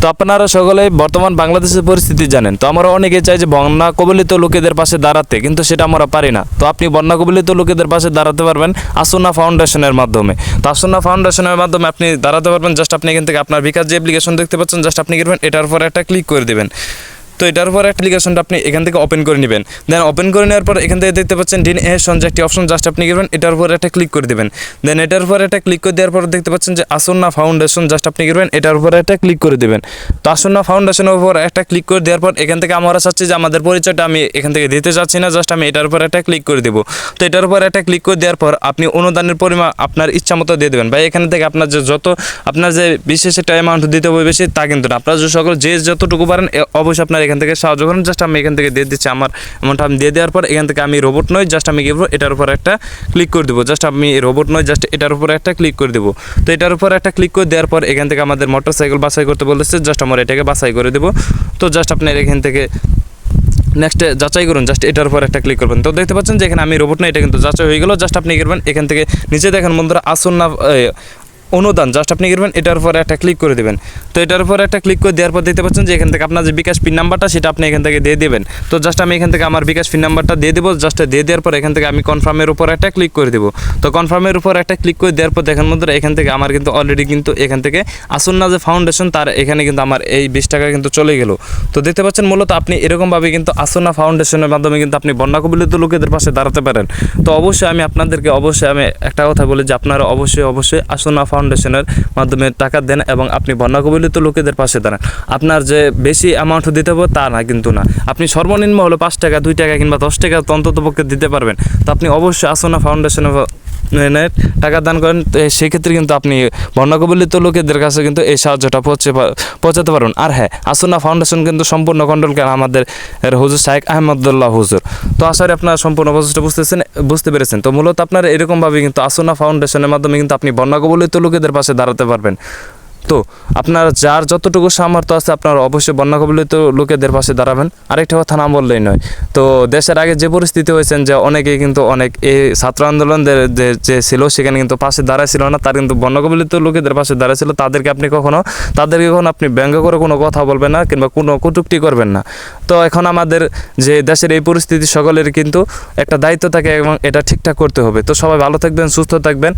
তো আপনারা সকলে বর্তমান বাংলাদেশের পরিস্থিতি জানেন। তো আমরা অনেকে চাই যে বন্যা কবলিত লোকেদের পাশে দাঁড়াতে, কিন্তু সেটা আমরা পারি না। তো আপনি বন্যা কবলিত লোকেদের পাশে দাঁড়াতে পারবেন আসুনা ফাউন্ডেশনের মাধ্যমে। তো আসুনা ফাউন্ডেশনের মাধ্যমে আপনি দাঁড়াতে পারবেন, জাস্ট আপনি এখান থেকে আপনার বিকাশ যে অ্যাপ্লিকেশন দেখতে পাচ্ছেন, জাস্ট আপনি কি করবেন এটার উপর একটা ক্লিক করে দেবেন। তো এটার উপর অ্যাপ্লিকেশনটা আপনি এখান থেকে ওপেন করে নেবেন। দেন ওপেন করে নেওয়ার পর এখান থেকে দেখতে পাচ্ছেন ডিন এ সঞ্জয় একটি অপশন জাস্ট আপনি করবেন এটার উপর একটা ক্লিক করে দেবেন। দেন এটার উপর একটা ক্লিক করে দেওয়ার পর দেখতে পাচ্ছেন যে আসন্না ফাউন্ডেশন জাস্ট আপনি করবেন এটার উপর একটা ক্লিক করে দেবেন। তো আসন্না ফাউন্ডেশনের উপর একটা ক্লিক করে দেওয়ার পর এখান থেকে আমরা চাচ্ছি যে আমাদের পরিচয়টা আমি এখান থেকে দিতে চাচ্ছি না জাস্ট আমি এটার উপর একটা ক্লিক করে দেবো। তো এটার উপর একটা ক্লিক করে দেওয়ার পর আপনি অনুদানের পরিমাণ আপনার ইচ্ছা মতো দিয়ে দেবেন। বা এখান থেকে আপনার যে যত, আপনার যে বিশেষ একটা অ্যামাউন্ট দিতে হবে বেশি, তা কিন্তু না। আপনার যে সকল, যে যতটুকু পারেন অবশ্যই আপনার এখান থেকে সাহায্য করেন জাস্ট আমি এখান থেকে দিয়ে দিচ্ছি আমার অ্যামাউন্ট আমি দিয়ে দেওয়ার পর এখান থেকে আমি রোবট নয় জাস্ট আমি কি এটার উপর একটা ক্লিক করে দেবো। জাস্ট আমি রোবট নয় জাস্ট এটার উপর একটা ক্লিক করে দেবো। তো এটার উপর একটা ক্লিক করে দেওয়ার পর এখান থেকে আমাদের মোটর সাইকেল বাছাই করতে বলেছে জাস্ট আমরা এটাকে বাছাই করে দেবো। তো জাস্ট আপনার এখান থেকে নেক্সটে যাচাই করুন জাস্ট এটার উপর একটা ক্লিক করবেন। তো দেখতে পাচ্ছেন যে এখানে আমি রোবট না এটা কিন্তু যাচাই হয়ে গেল। জাস্ট আপনি করবেন, এখান থেকে নিচে দেখেন বন্ধুরা, আসুন না অনুদান জাস্ট আপনি করবেন এটার উপর একটা ক্লিক করে দেবেন। তো এটার উপর একটা ক্লিক করে দেওয়ার পর দেখতে পাচ্ছেন যে এখান থেকে আপনার যে বিকাশ পিন নাম্বারটা সেটা আপনি এখান থেকে দিয়ে দেবেন। তো জাস্ট আমি এখান থেকে আমার বিকাশ পিন নাম্বারটা দিয়ে দেবো জাস্ট দিয়ে দেওয়ার পর এখান থেকে আমি কনফার্মের উপর একটা ক্লিক করে দেবো। তো কনফার্মের উপর একটা ক্লিক করে দেওয়ার পর দেখেন বন্ধুরা, এখান থেকে আমার কিন্তু অলরেডি কিন্তু এখান থেকে আসুন না যে ফাউন্ডেশন তার এখানে কিন্তু আমার এই বিশ টাকা কিন্তু চলে গেল। তো দেখতে পাচ্ছেন মূলত আপনি এরকমভাবে কিন্তু আসুনা ফাউন্ডেশনের মাধ্যমে কিন্তু আপনি বন্যা কবলিত লোকেদের পাশে দাঁড়াতে পারেন। তো অবশ্যই আমি আপনাদেরকে, অবশ্যই আমি একটা কথা বলি যে আপনারা অবশ্যই অবশ্যই আসুনা ফাউন্ডেশনের মাধ্যমে টাকা দেন এবং আপনি বন্যা কবলিত লোকেদের পাশে দাঁড়ান। আপনার যে বেশি অ্যামাউন্ট দিতে হবে তা না, কিন্তু না। আপনি সর্বনিম্ন হলো পাঁচ টাকা, দুই টাকা কিংবা দশ টাকা অন্তত পক্ষে দিতে পারবেন। তো আপনি অবশ্যই আসোনা ফাউন্ডেশনে নের টাকা দান করেন, তো সেই ক্ষেত্রে কিন্তু আপনি বর্ণকবলিত লোকেদের কাছে কিন্তু এই সাহায্যটা পৌঁছে পৌঁছাতে পারুন। আর হ্যাঁ আসুনা ফাউন্ডেশন কিন্তু সম্পূর্ণ কন্ট্রোল করেন আমাদের হুজুর শাহেক আহমদুল্লাহ হুজুর। তো আসলে করি আপনারা সম্পূর্ণ বস্তুটা বুঝতেছেন, বুঝতে পেরেছেন। তো মূলত আপনারা এরকমভাবে কিন্তু আসুনা ফাউন্ডেশনের মাধ্যমে কিন্তু আপনি বর্ণকবলিত লোকেদের পাশে দাঁড়াতে পারবেন। তো আপনার যার যতটুকু সামর্থ্য আছে আপনার অবশ্যই বন্যা কবলিত লোকেদের পাশে দাঁড়াবেন। আরেকটা কথা না বললেই নয়। তো দেশের আগে যে পরিস্থিতি হয়েছেন যে অনেকেই কিন্তু অনেক এই ছাত্র আন্দোলনদের যে- যে ছিল সেখানে কিন্তু পাশে দাঁড়াইছিল না, তার কিন্তু বন্যা কবলিত লোকেদের পাশে দাঁড়াইছিল। তাদেরকে আপনি কখনো, তাদেরকে কখনো আপনি ব্যঙ্গ করে কোনো কথা বলবেন না কিংবা কোনো কটুক্তি করবেন না। তো এখন আমাদের যে দেশের এই পরিস্থিতি সকলের কিন্তু একটা দায়িত্ব থাকে এবং এটা ঠিকঠাক করতে হবে। তো সবাই ভালো থাকবেন, সুস্থ থাকবেন।